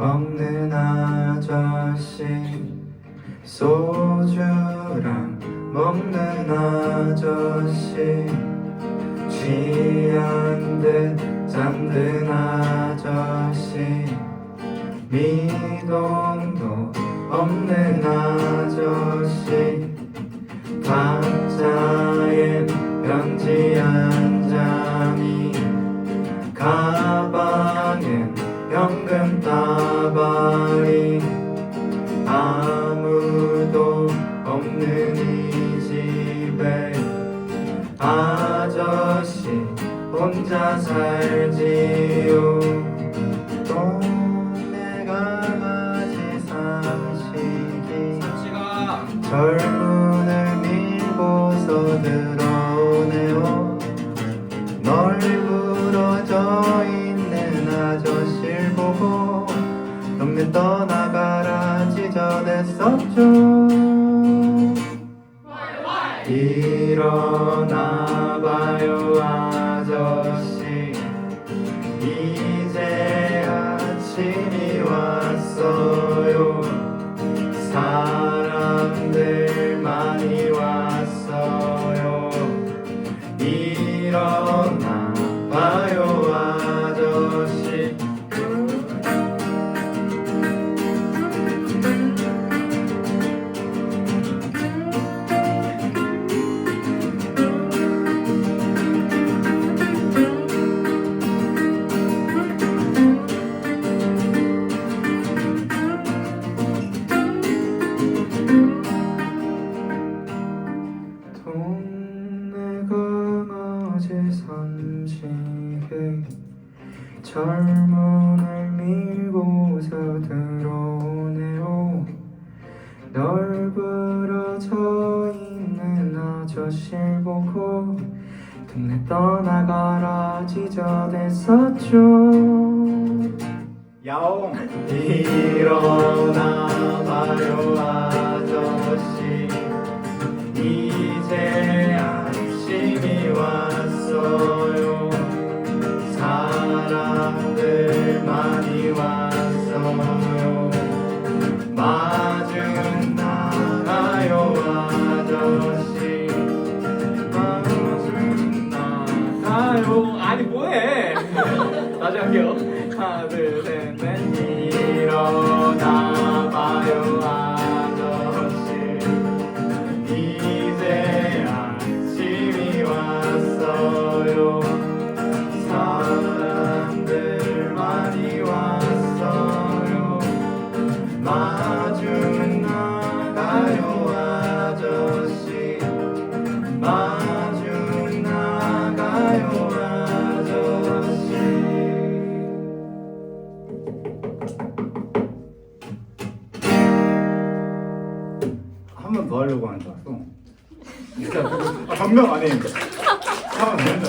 없는 아저씨 소주랑 먹는 아저씨 취한 듯 잠든 아저씨 미동도 없는 아저씨 각자의 변지 한 장이 가 아저씨 혼자 살지요. 동네 강아지 삼식이 젊은을 밀고서 들어오네요. 널브러져 있는 아저씨를 보고 동네 떠나가라 지저댔었죠. 일어나 강아지 삼식에 젊은을 밀고서 들어오네요. 널브러져 있는 아저씨를 보고 동네 떠나가라 지저댔었죠. 야옹 일어나 하 한 번 더 하려고 하는 줄 알았어. 진짜 아, 변명 안 해. 하면 된다.